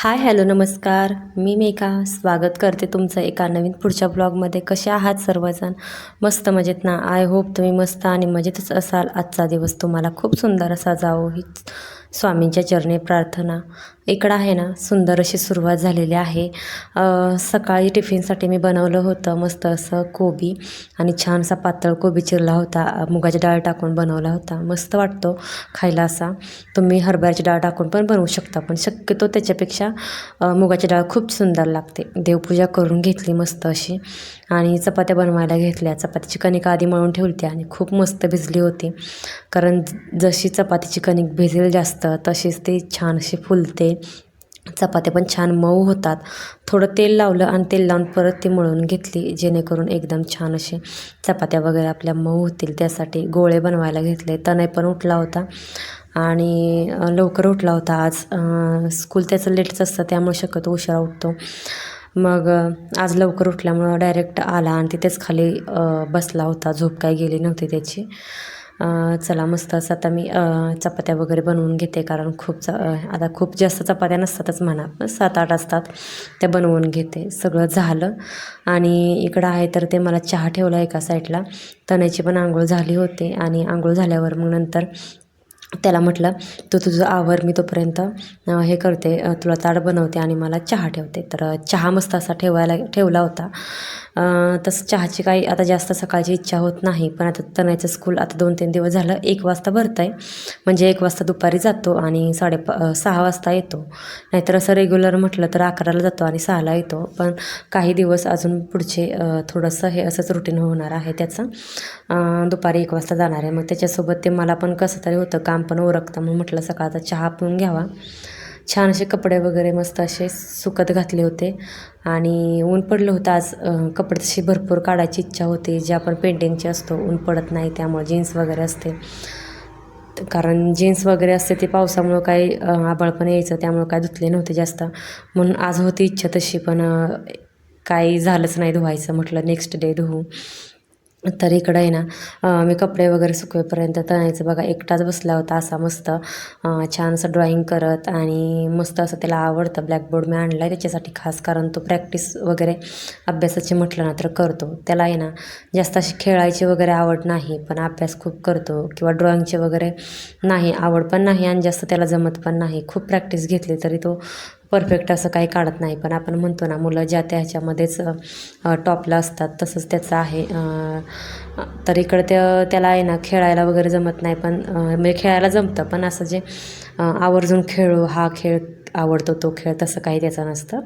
Hi hello नमस्कार. मी मेघा. स्वागत करते तुमचं एका नवीन पुढच्या ब्लॉगमध्ये. कसे आहात सर्वजण? मस्त मजेत ना? आय होप तुम्ही मस्त आणि मजेतच असाल. आजचा दिवस तुम्हाला खूप सुंदर असा जावो. हीच स्वामींच्या चरणी प्रार्थना. इकडं आहे ना सुंदर अशी सुरुवात झालेली आहे. सकाळी टिफिनसाठी मी बनवलं होतं मस्त असं कोबी आणि छानसा पातळ कोबी चिरला होता. मुगाची डाळ टाकून बनवला होता. मस्त वाटतो खायला असा. तुम्ही हरभऱ्याची डाळ टाकून पण बनवू शकता पण शक्यतो त्याच्यापेक्षा मुगाची डाळ खूप सुंदर लागते. देवपूजा करून घेतली मस्त अशी. आणि चपात्या बनवायला घेतल्या. चपातीची कणिक आधी मळून ठेवली आणि खूप मस्त भिजली होती. कारण जशी चपातीची कणिक भिजेल जास्त तशीच ती छान अशी फुलते. चपात्या पण छान मऊ होतात. थोडं तेल लावलं आणि तेल लावून परत ती मळून घेतली जेणेकरून एकदम छान असे चपात्या वगैरे आपल्या मऊ होतील. त्यासाठी गोळे बनवायला घेतले. तणय पण उठला होता आणि लवकर उठला होता आज. स्कूल त्याचं लेटच असतं त्यामुळे शक्यतो उशिरा उठतो. मग आज लवकर उठल्यामुळं डायरेक्ट आला आणि तिथेच खाली बसला होता. झोप काय गेली नव्हती त्याची. चला मस्त असं आता मी चपात्या वगैरे बनवून घेते कारण खूप च आता खूप जास्त चपात्या नसतातच म्हणा पण सात आठ असतात त्या बनवून घेते. सगळं झालं आणि इकडं आहे तर ते मला चहा ठेवला एका साईडला. तण्याची पण आंघोळ झाली होती आणि आंघोळ झाल्यावर मग नंतर त्याला म्हटलं तू तुझं आवर मी तोपर्यंत हे करते तुला ताट बनवते आणि मला चहा ठेवते. तर चहा मस्त असा ठेवायला ठेवला होता. तसं चहाची काही आता जास्त सकाळची इच्छा होत नाही पण आता तनयचं स्कूल आता दोन तीन दिवस झालं एक वाजता भरतं आहे म्हणजे एक वाजता दुपारी जातो आणि साडे सहा वाजता येतो. नाहीतर असं रेग्युलर म्हटलं तर अकराला जातो आणि सहाला येतो. पण काही दिवस अजून पुढचे थोडंसं हे असंच रुटीन होणार आहे त्याचं. दुपारी एक वाजता जाणार आहे. मग त्याच्यासोबत ते मला पण कसं तरी होतं काम पण ओरखतं मग म्हटलं सकाळचा चहा पिऊन घ्यावा. छान असे कपडे वगैरे मस्त असे सुकत घातले होते. आणि ऊन पडलं होतं आज कपडे तशी भरपूर काढायची इच्छा होती. जे आपण पेंटिंगचे असतो ऊन पडत नाही त्यामुळे जीन्स वगैरे असते. कारण जीन्स वगैरे असते ते पावसामुळं काही आबळ पण यायचं त्यामुळं काय धुतले नव्हते जास्त. म्हणून आज होती इच्छा तशी पण काही झालंच नाही धुवायचं. म्हटलं नेक्स्ट डे धुवू. तर इकडं आहे ना मी कपडे वगैरे सुकवेपर्यंत तणायचं बघा. एकटाच बसला होता असा मस्त छान असं ड्रॉईंग करत आणि मस्त असं त्याला आवडतं ब्लॅकबोर्ड मी आणला आहे त्याच्यासाठी. खास कारण तो प्रॅक्टिस वगैरे अभ्यासाची म्हटलं ना तर करतो. त्याला आहे ना जास्त अशी खेळायची वगैरे आवड नाही पण अभ्यास खूप करतो किंवा ड्रॉईंगचे वगैरे नाही आवड पण नाही आणि जास्त त्याला जमत पण नाही. खूप प्रॅक्टिस घेतली तरी तो परफेक्ट असं काही काढत नाही. पण आपण म्हणतो ना मुलं ज्या त्या ह्याच्यामध्येच टॉपला असतात तसंच त्याचं आहे. तर इकडं त्या त्याला आहे ना खेळायला वगैरे जमत नाही. पण म्हणजे खेळायला जमतं. पण असं जे आवर्जून खेळू हा खेळ आवडतो तो खेळ तसं काही त्याचा नसतं.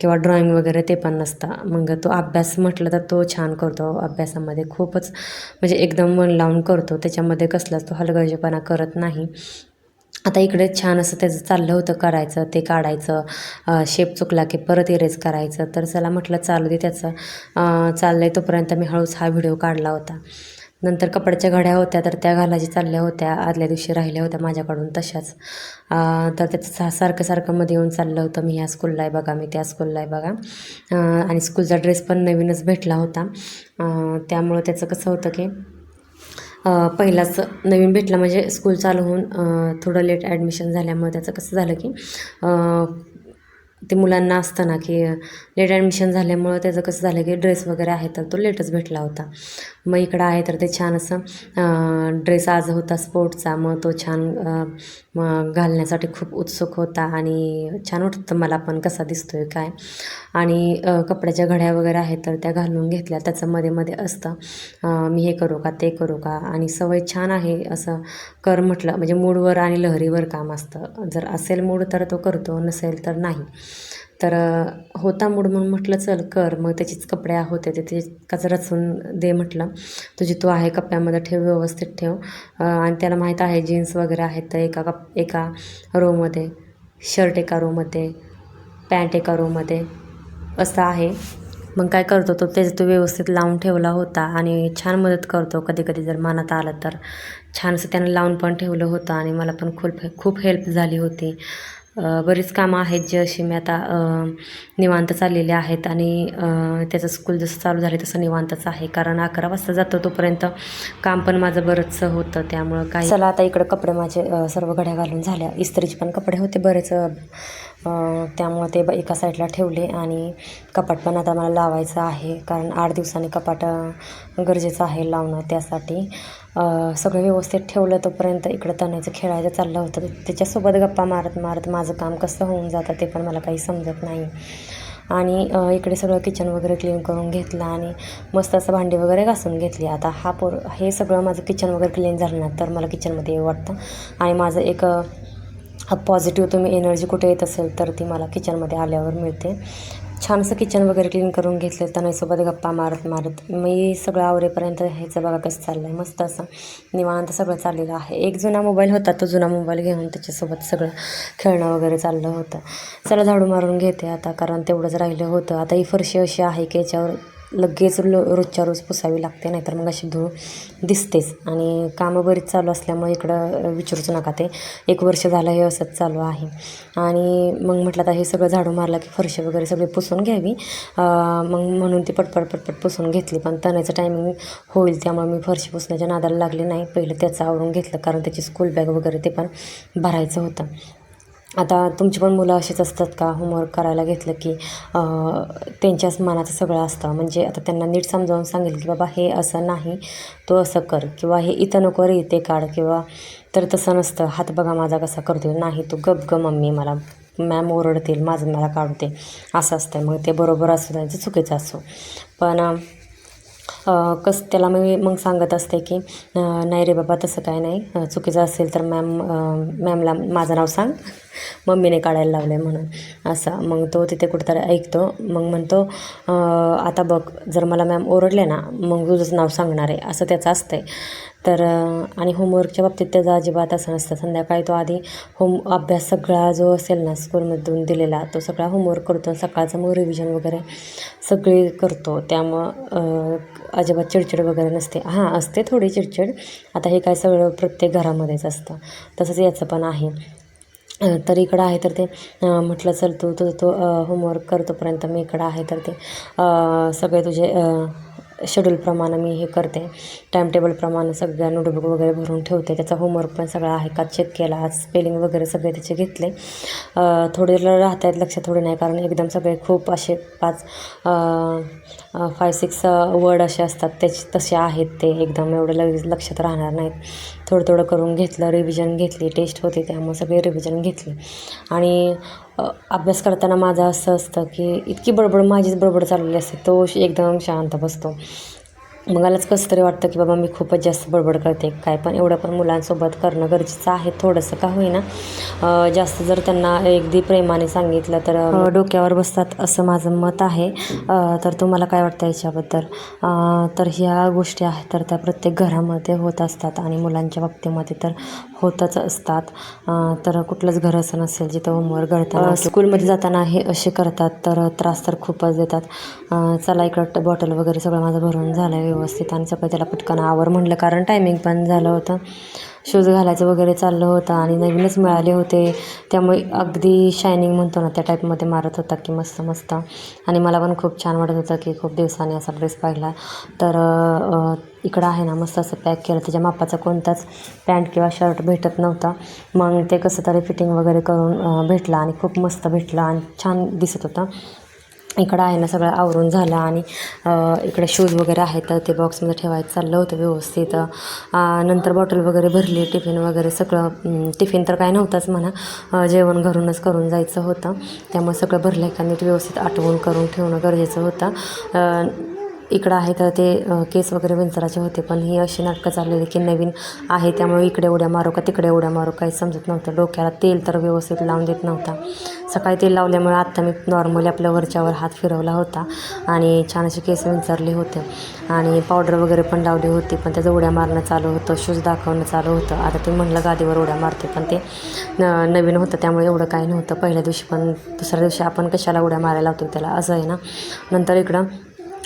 किंवा ड्रॉइंग वगैरे ते पण नसतं. मग तो अभ्यास म्हटलं तर तो छान करतो. अभ्यासामध्ये खूपच म्हणजे एकदम मन लावून करतो. त्याच्यामध्ये कसलाच तो हलगर्जीपणा करत नाही. आता इकडे छान असं त्याचं चाललं होतं करायचं ते काढायचं शेप चुकला की परत इरेज करायचं. तर चला म्हटलं चालू दे त्याचं. चाललं आहे तोपर्यंत मी हळूच हा व्हिडिओ काढला होता. नंतर कपड्याच्या घड्या होत्या तर त्या घालायच्या चालल्या होत्या. आदल्या दिवशी राहिल्या होत्या माझ्याकडून तशाच. तर त्याचं सारखं सारखं मध्ये येऊन चाललं होतं. मी ह्या स्कूलला आहे बघा मी त्या स्कूलला आहे बघा. आणि स्कूलचा ड्रेस पण नवीनच भेटला होता. त्यामुळं त्याचं कसं होतं की पहिलाच नवीन भेटला. म्हणजे स्कूल चालू होऊन थोडं लेट ॲडमिशन झाल्यामुळे त्याचं कसं झालं की ते मुलांना असतं ना की लेट ॲडमिशन झाल्यामुळं त्याचं कसं झालं की ड्रेस वगैरे आहे तर तो लेटच भेटला होता. मग इकडं आहे तर ते छान असं ड्रेस आज होता स्पोर्टचा मग तो छान मग घालण्यासाठी खूप उत्सुक होता आणि छान वाटतं मला पण कसा दिसतो आहे काय. आणि कपड्याच्या घड्या वगैरे आहेत तर त्या घालून घेतल्या. त्याचं मध्ये मध्ये असतं मी हे करू का ते करू का? आणि सवय छान आहे असं कर म्हटलं. म्हणजे मूडवर आणि लहरीवर काम असतं. जर असेल मूड तर तो करतो नसेल तर नाही. तर होता मूड म्हणून म्हटलं चल कर. मग त्याचीच कपडे होते ते त्याचं रचून दे म्हटलं. तुझी तू आहे कप्प्यामध्ये ठेव व्यवस्थित ठेव. आणि त्याला माहीत आहे जीन्स वगैरे आहेत तर एका कप एका रोमध्ये शर्ट एका रोमध्ये पॅन्ट एका रोमध्ये असं आहे. मग काय करतो तो त्याचं तो व्यवस्थित लावून ठेवला होता आणि छान मदत करतो कधी कधी जर मनात आलं तर. छानसं त्यानं लावून पण ठेवलं होतं आणि मला पण खूप खूप हेल्प झाली होती. बरीच कामं आहेत जी अशी मी आता निवांत चाललेली आहेत आणि त्याचं स्कूल जसं चालू झालं तसं निवांतच आहे. कारण अकरा वाजता जातो तोपर्यंत काम पण माझं बरंचसं होतं. त्यामुळं काही चला आता इकडं कपडे माझे सर्व घड्या घालून झाल्या. इस्त्रीचे पण कपडे होते बरेच त्यामुळे त्यामुळं ते ब- एका साईडला ठेवले आणि कपाट पण आता मला लावायचं आहे. कारण आठ दिवसांनी कपाट गरजेचं आहे लावणं त्यासाठी. सगळं व्यवस्थित ठेवलं तोपर्यंत इकडं तणायचं खेळायचं चाललं होतं. त्याच्यासोबत गप्पा मारत मारत माझं काम कसं होऊन जातं ते पण मला काही समजत नाही. आणि इकडे सगळं किचन वगैरे क्लीन करून घेतलं आणि मस्त असं भांडी वगैरे घासून घेतली. आता हा पोर हे सगळं माझं किचन वगैरे क्लीन झालं ना तर मला किचनमध्ये वाटतं. आणि माझं एक पॉझिटिव्ह तुम्ही एनर्जी कुठे येत असेल तर ती मला किचनमध्ये आल्यावर मिळते. छानसं किचन वगैरे क्लीन करून घेतलं तनयसोबत गप्पा मारत मारत. मी सगळं आवरेपर्यंत ह्याचं बघा कसं चाललं आहे मस्त असं निवांत सगळं चाललेलं आहे. एक जुना मोबाईल होता तो जुना मोबाईल घेऊन त्याच्यासोबत सगळं खेळणं वगैरे चाललं होतं. चला झाडू मारून घेते आता कारण तेवढंच राहिलं होतं. आता ही फरशी अशी आहे की याच्यावर लगेच लो रोजच्या रोज पुसावी लागते नाहीतर मग अशी धूळ दिसतेच. आणि कामं बरीच चालू असल्यामुळे इकडं विचारूच नका ते. एक वर्ष झालं हे असंच चालू आहे. आणि मग म्हटलं आता हे सगळं झाडू मारलं की फरशी वगैरे सगळी पुसून घ्यावी. मग म्हणून ती पटपट पटपट पुसून घेतली. पण तणाचं टायमिंग होईल त्यामुळे मी फरशी पुसण्याच्या नादाला लागले नाही. पहिलं त्याचं आवरून घेतलं कारण त्याची स्कूल बॅग वगैरे ते पण भरायचं होतं. आता तुमची पण मुलं अशीच असतात का? होमवर्क करायला घेतलं की त्यांच्याच मनाचं सगळं असतं. म्हणजे आता त्यांना नीट समजावून सांगेल की बाबा हे असं नाही तो असं कर. किंवा हे इथं नको रे इथे काढ. किंवा तर तसं नसतं. हात बघा माझा कसा करतो नाही तू गप ग मम्मी. मला मॅम ओरडतील. माझं मला काढू असं असतं मग ते बरोबर असू द्यायचं म्हणजे चुकीचं असो. पण कस त्याला मी मग सांगत असते की नाही रे बाबा तसं काय नाही. चुकीचं असेल तर मॅम मॅमला माझं नाव सांग. मम्मीने काढायला लावलं आहे म्हणून. असं. मग तो तिथे कुठेतरी ऐकतो. मग म्हणतो आता बघ जर मला मॅम ओरडले ना मग तुझंच नाव सांगणार आहे. असं त्याचं असतं आहे तर आणि होमवर्कच्या बाबतीत त्याचा अजिबात असं नसतं. संध्याकाळी तो आधी होम अभ्यास सगळा जो असेल ना स्कूलमधून दिलेला तो सगळा होमवर्क करतो सकाळचं मग रिव्हिजन वगैरे सगळी करतो. त्यामुळं अजिबात चिडचिड वगैरे नसते. हां असते थोडी चिडचिड. आता हे काय सगळं प्रत्येक घरामध्येच असतं. तसंच याचं पण आहे. तर इकडं आहे तर ते म्हटलं चल तू तुझं तो होमवर्क करतोपर्यंत मी इकडं आहे तर ते सगळे तुझे शेड्यूलप्रमाणे मी हे करते. टाईमटेबलप्रमाणे सगळ्या नोटबुक वगैरे भरून ठेवते. त्याचा होमवर्क पण सगळा आहे का चेक केला आज स्पेलिंग वगैरे सगळे त्याचे घेतले. थोडे राहत आहेत लक्षात थोडे नाही कारण एकदम सगळे खूप असे पाच फाय सिक्स वर्ड असे असतात. त्याचे तसे आहेत ते एकदम एवढं लगेच लक्षात राहणार नाहीत. थोडं थोडं करून घेतलं रिव्हिजन घेतली टेस्ट होते त्यामुळे सगळे रिव्हिजन घेतले. आणि अभ्यास करताना माझं असं असतं की इतकी बडबड माझीच बडबड चाललेली असते तो एकदम शांत बसतो. मलाच कसं तरी वाटतं की बाबा मी खूपच जास्त बडबड करते काय पण एवढं पण मुलांसोबत करणं गरजेचं आहे थोडंसं का होईना. जास्त जर त्यांना अगदी प्रेमाने सांगितलं तर डोक्यावर बसतात असं माझं मत आहे. तर तुम्हाला काय वाटतं याच्याबद्दल? तर ह्या गोष्टी आहेत तर त्या प्रत्येक घरामध्ये होत असतात आणि मुलांच्या बाबतीमध्ये तर होतच असतात. तर कुठलंच घर असं नसेल जिथं होमवर्क करताना स्कूलमध्ये जाताना हे असे करतात तर त्रास तर खूपच देतात. चला इकडं बॉटल वगैरे सगळं माझं भरून झालं आहे व्यवस्थित. आणि सगळं त्याला पटकन आवर म्हटलं कारण टायमिंग पण झालं होतं. शूज घालायचं वगैरे चाललं होतं आणि नवीनच मिळाले होते. त्यामुळे अगदी शायनिंग म्हणतो ना त्या टाईपमध्ये मारत होता की मस्त मस्त. आणि मला पण खूप छान वाटत होतं की खूप दिवसांनी असा ड्रेस पाहिला. तर इकडं आहे ना मस्त असं पॅक केलं. त्याच्या मापाचा कोणताच पॅन्ट किंवा शर्ट भेटत नव्हता. मग ते कसं तरी फिटिंग वगैरे करून भेटला आणि खूप मस्त भेटलं आणि छान दिसत होतं. इकडं आहे ना सगळं आवरून झालं आणि इकडे शूज वगैरे आहेत तर ते बॉक्समध्ये ठेवायचं चाललं होतं व्यवस्थित. नंतर बॉटल वगैरे भरली टिफिन वगैरे सगळं टिफिन तर काय नव्हतंच म्हणा. जेवण घरूनच करून जायचं होतं. त्यामुळे सगळं भरलं का नीट व्यवस्थित आठवून करून ठेवणं गरजेचं होतं. इकडं आहे तर ते केस वगैरे विंचराचे होते पण ही अशी नाटकं चाललेली की नवीन आहे त्यामुळे इकडे उड्या मारू का तिकडे उड्या मारू काही समजत नव्हतं. डोक्याला तेल तर व्यवस्थित लावून देत नव्हता. सकाळी तेल लावल्यामुळे आत्ता मी नॉर्मली आपल्या वरच्यावर हात फिरवला होता आणि छान असे केस विंचरले होते. आणि पावडर वगैरे पण लावली होती पण त्याचं उड्या मारणं चालू होतं शूज दाखवणं चालू होतं. आता ते म्हणलं गादीवर उड्या मारते पण ते न नवीन होतं त्यामुळे एवढं काही नव्हतं. पहिल्या दिवशी पण दुसऱ्या दिवशी आपण कशाला उड्या मारायला लावतो त्याला असं आहे ना. नंतर इकडं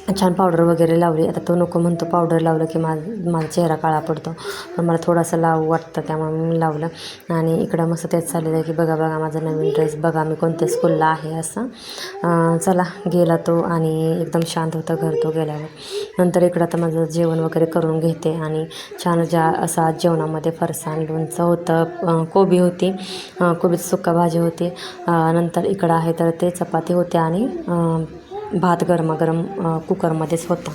छान पावडर वगैरे लावली. आता तो नको म्हणतो पावडर लावलं की मा माझा चेहरा काळा पडतो. पण मला थोडासा लावू वाटतं त्यामुळे मी लावलं. आणि इकडं मस्त तेच चाललेलं आहे की बघा बघा माझा नवीन ड्रेस बघा मी कोणत्या स्कूलला आहे असं. चला गेला तो आणि एकदम शांत होतं घर तो गेल्यावर. नंतर इकडं आता माझं जेवण वगैरे करून घेते आणि छान ज्या असा जेवणामध्ये फरसाण लोणचं होतं कोबी होती अं, कोबीची सुक्का भाजी होती. नंतर इकडं आहे तर ते चपाती होते आणि भात गरमागरम कुकरमध्येच होता.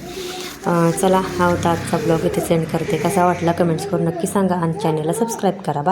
चला हा होता आजचा ब्लॉग. इथे सेंड करते. कसा वाटला कमेंट्स करून नक्की सांगा आणि चॅनलला सबस्क्राईब करा. बा